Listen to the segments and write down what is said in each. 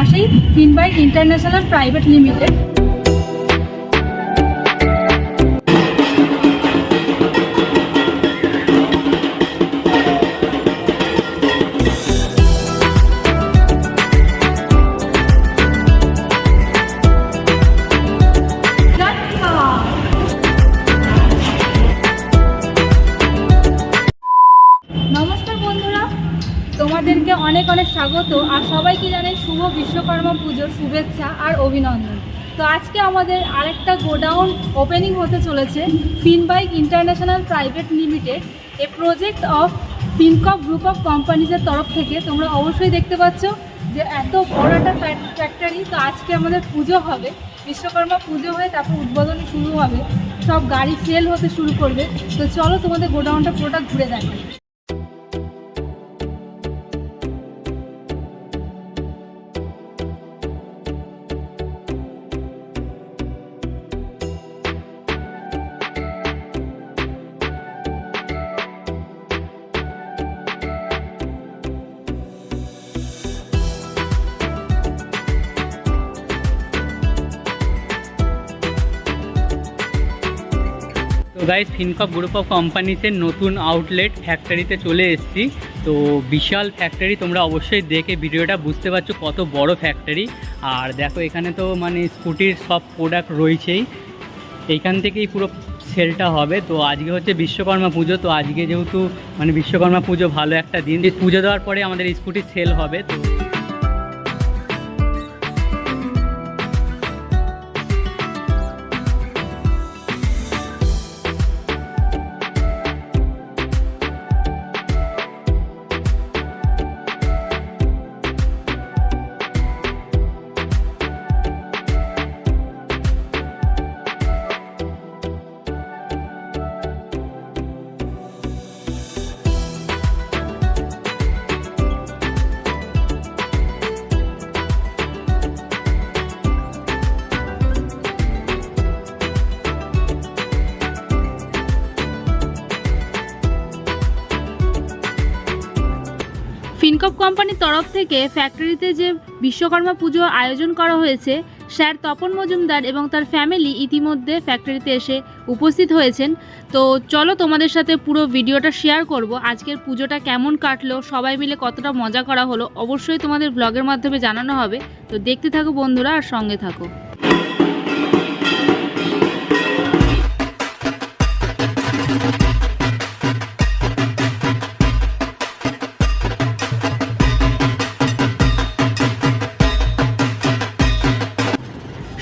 পাশেই ফিনবাইক international private limited. স্বাগত আর সবাইকে জানাই শুভ বিশ্বকর্মা পুজোর শুভেচ্ছা আর অভিনন্দন। তো আজকে আমাদের আরেকটা গোডাউন ওপেনিং হতে চলেছে Finbike international private limited a project of Fincorp group of কোম্পানিজের তরফ থেকে। তোমরা অবশ্যই দেখতে পাচ্ছ যে এত বড় একটা ফ্যাক্টরি তো আজকে আমাদের পুজো হবে। বিশ্বকর্মা পুজো হয়ে তারপর উদ্বোধন শুরু হবে। সব গাড়ি সেল হতে শুরু করবে। তো চলো তোমাদের গোডাউনটা পুরোটা ঘুরে দেখো তো গাইজ ফিনকপ গ্রুপ অফ কোম্পানিসের নতুন আউটলেট ফ্যাক্টরিতে চলে এসেছি। তো বিশাল ফ্যাক্টরি তোমরা অবশ্যই দেখে ভিডিওটা বুঝতে পারছ কত বড় ফ্যাক্টরি আর দেখো, এখানে তো মানে স্কুটির সব প্রোডাক্ট রয়েছেই। এইখান থেকেই পুরো সেলটা হবে। তো আজকে হচ্ছে বিশ্বকর্মা পুজো। তো আজকে যেহেতু মানে বিশ্বকর্মা পুজো ভালো একটা দিন। পুজো দেওয়ার পরে আমাদের স্কুটির সেল হবে। তো ফিনকপ কোম্পানির তরফ থেকে ফ্যাক্টরিতে যে বিশ্বকর্মা পুজো আয়োজন করা হয়েছে, স্যার তপন মজুমদার এবং তার ফ্যামিলি ইতিমধ্যে ফ্যাক্টরিতে এসে উপস্থিত হয়েছেন। তো চলো তোমাদের সাথে পুরো ভিডিওটা শেয়ার করব, আজকের পুজোটা কেমন কাটলো, সবাই মিলে কতটা মজা করা হলো, অবশ্যই তোমাদের ব্লগের মাধ্যমে জানানো হবে। তো দেখতে থাকো বন্ধুরা, আর সঙ্গে থাকো।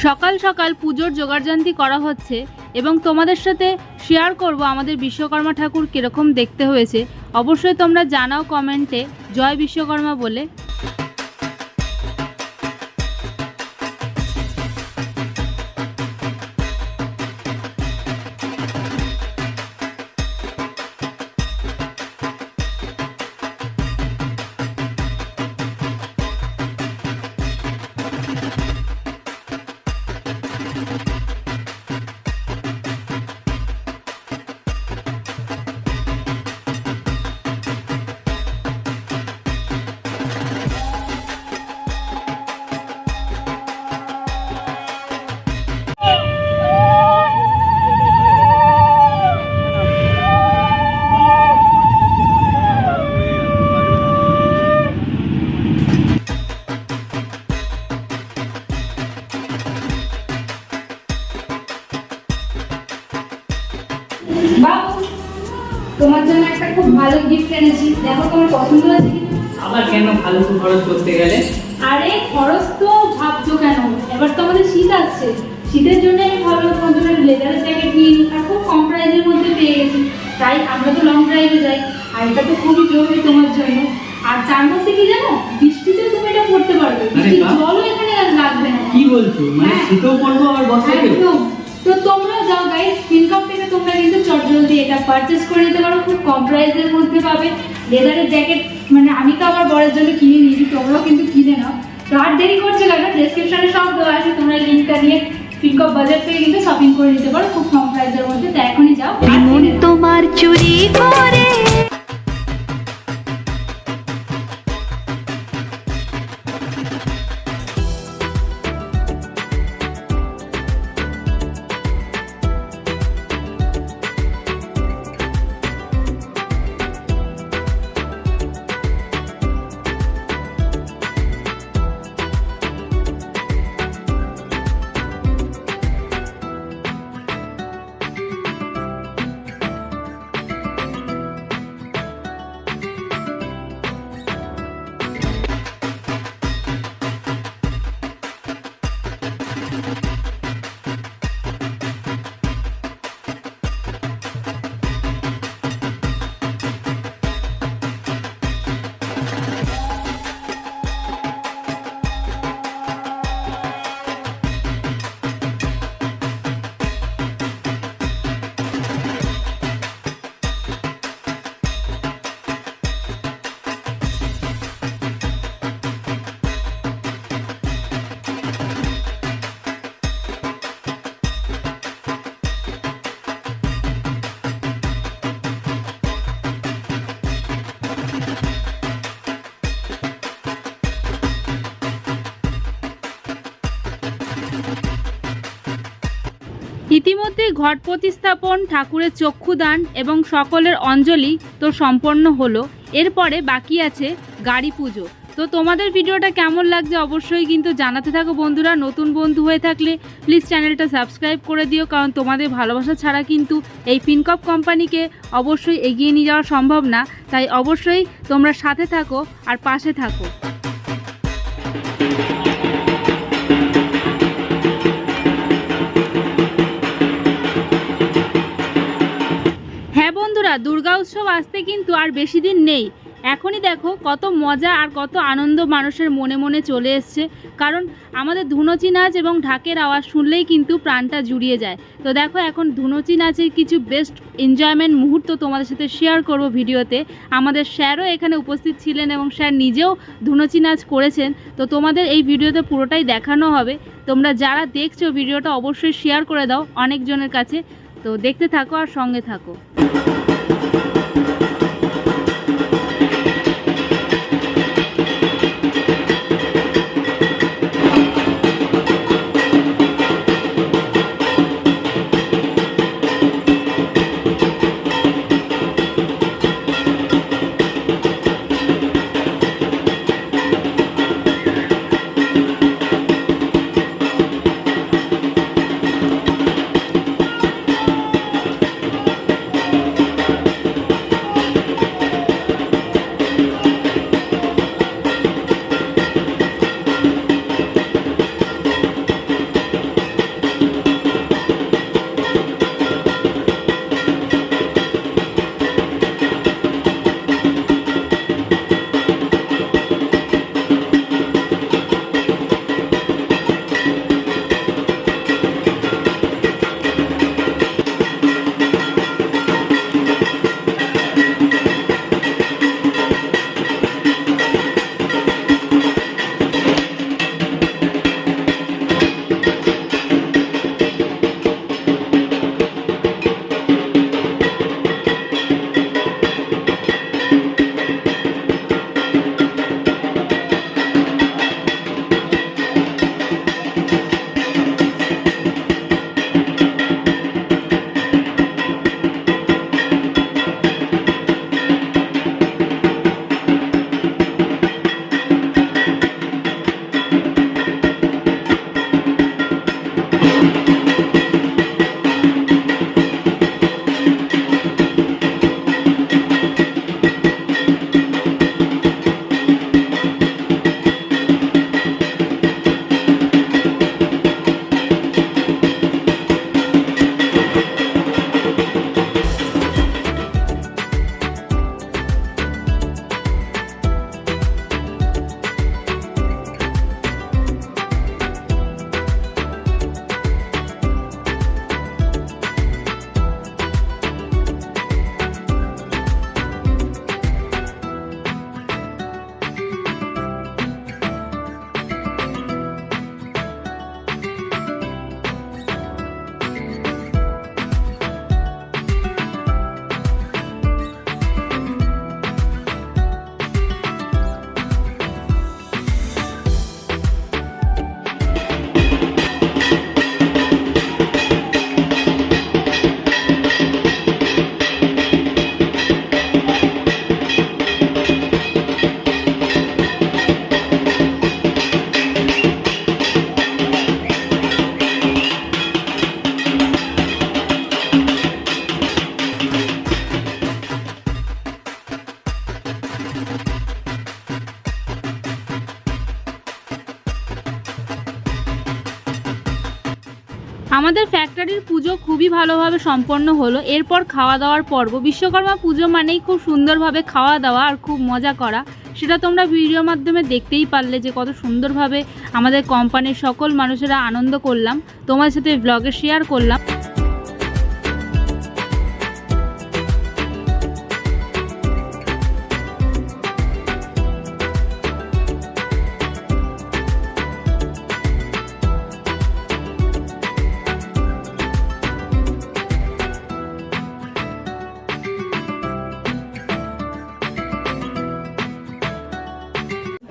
সকাল সকাল পুজোর জোগাড়জান্তি করা হচ্ছে এবং তোমাদের সাথে শেয়ার করব আমাদের বিশ্বকর্মা ঠাকুর কীরকম দেখতে হয়েছে। অবশ্যই তোমরা জানাও কমেন্টে জয় বিশ্বকর্মা বলে। আসছে শীতের জন্য আমি ভাবলাম তোমার জন্য লেদারের জ্যাকেট নিয়ে নিই। আর খুব কম প্রাইসের মধ্যে পেয়ে গেছি। তাই আমরা তো লং ড্রাইভে যাই। আর এটা তো খুবই জরুরি তোমার জন্য। আর চার মাসে কি জানো? বৃষ্টিতে তুমি এটা পড়তে পারবে। জলও এখানে আর লাগবে না। কি বলছো? মানে হ্যাঁ। শীতেও পড়ব আবার বর্ষাতেও? তো তোমরা যাও গাইস ইনকাম থেকে তোমরা কিন্তু চটজলদি এটা পারচেস করে নিতে পারো। খুব কম প্রাইসের মধ্যে পাবে। লেদারের জ্যাকেট মানে আমি তো আমার বরের জন্য কিনে নিয়েছি তোমরাও কিন্তু কিনে নাও। তো আর দেরি করছে কেন ডেসক্রিপশনে সব দেওয়া আছে তোমরা লিঙ্কটা নিয়ে পিকআপ বাজার থেকে কিন্তু শপিং করে নিতে পারো খুব কম প্রাইসের মধ্যে তো এখনই যাও। তোমার চুরি করে ইতিমধ্যে ঘট প্রতিস্থাপন, ঠাকুরের চক্ষুদান এবং সকলের অঞ্জলি তো সম্পন্ন হলো। এরপরে বাকি আছে গাড়ি পুজো। তো তোমাদের ভিডিওটা কেমন লাগছে অবশ্যই কিন্তু জানাতে থাকো বন্ধুরা। নতুন বন্ধু হয়ে থাকলে প্লিজ চ্যানেলটা সাবস্ক্রাইব করে দিও, কারণ তোমাদের ভালোবাসা ছাড়া কিন্তু এই ফিনকপ কোম্পানিকে অবশ্যই এগিয়ে নিয়ে যাওয়া সম্ভব না। তাই অবশ্যই তোমরা সাথে থাকো আর পাশে থাকো। উৎসব আসতে কিন্তু আর বেশি দিন নেই। এখনই দেখো কত মজা আর কত আনন্দ মানুষের মনে মনে চলে এসছে। কারণ আমাদের ধুনুচি নাচ এবং ঢাকের আওয়াজ শুনলেই কিন্তু প্রাণটা জুড়িয়ে যায়। তো দেখো এখন ধুনুচি নাচের কিছু বেস্ট এনজয়মেন্ট মুহূর্ত তোমাদের সাথে শেয়ার করব ভিডিওতে। আমাদের স্যারও এখানে উপস্থিত ছিলেন এবং স্যার নিজেও ধুনুচি নাচ করেছেন। তো তোমাদের এই ভিডিওতে পুরোটাই দেখানো হবে। তোমরা যারা দেখছ ভিডিওটা অবশ্যই শেয়ার করে দাও অনেকজনের কাছে। তো দেখতে থাকো আর সঙ্গে থাকো। আমাদের ফ্যাক্টরির পুজো খুবই ভালোভাবে সম্পন্ন হলো। এরপর খাওয়া দাওয়ার পর্ব। বিশ্বকর্মা পুজো মানেই খুব সুন্দরভাবে খাওয়া দাওয়া আর খুব মজা করা। সেটা তোমরা ভিডিওর মাধ্যমে দেখতেই পারলে যে কত সুন্দরভাবে আমাদের কোম্পানির সকল মানুষেরা আনন্দ করলাম। তোমার সাথে ব্লগে শেয়ার করলাম।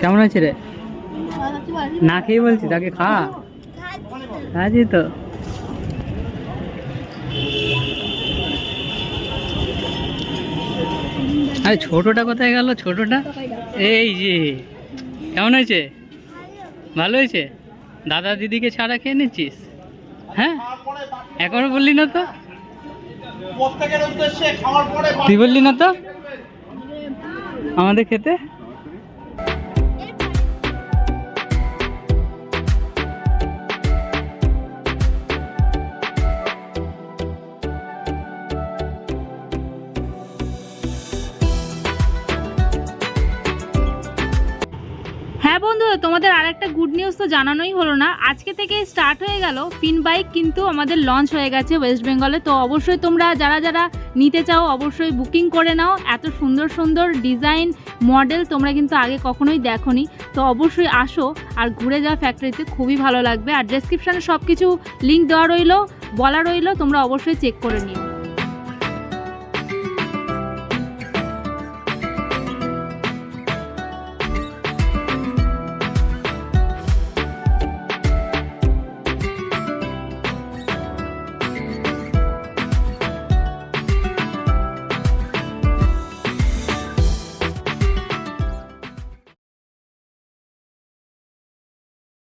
কেমন হয়েছে রে? না খেয়ে বলছি, তাকে খা। খাচ্ছি তো। আরে ছোটটা কোথায় গেল? ছোটটা? এই যে। কেমন হয়েছে? ভালো হয়েছে? দাদা দিদিকে ছাড়া খেয়ে নিচ্ছিস? হ্যাঁ? এখনও বললি না তো? তুই বললি না তো? আমাদের খেতে? তোমাদের আর একটা গুড নিউজ তো জানানোই হলো না। আজকে থেকে স্টার্ট হয়ে গেল। ফিন বাইক কিন্তু আমাদের লঞ্চ হয়ে গেছে ওয়েস্ট বেঙ্গলে তো অবশ্যই তোমরা যারা যারা নিতে চাও অবশ্যই বুকিং করে নাও। এত সুন্দর সুন্দর ডিজাইন মডেল তোমরা কিন্তু আগে কখনোই দেখোনি। তো অবশ্যই আসো আর ঘুরে যাওয়া ফ্যাক্টরিতে খুবই ভালো লাগবে। আর ডেসক্রিপশানে সব কিছু লিঙ্ক দেওয়া রইল, বলা রইল। তোমরা অবশ্যই চেক করে নিও।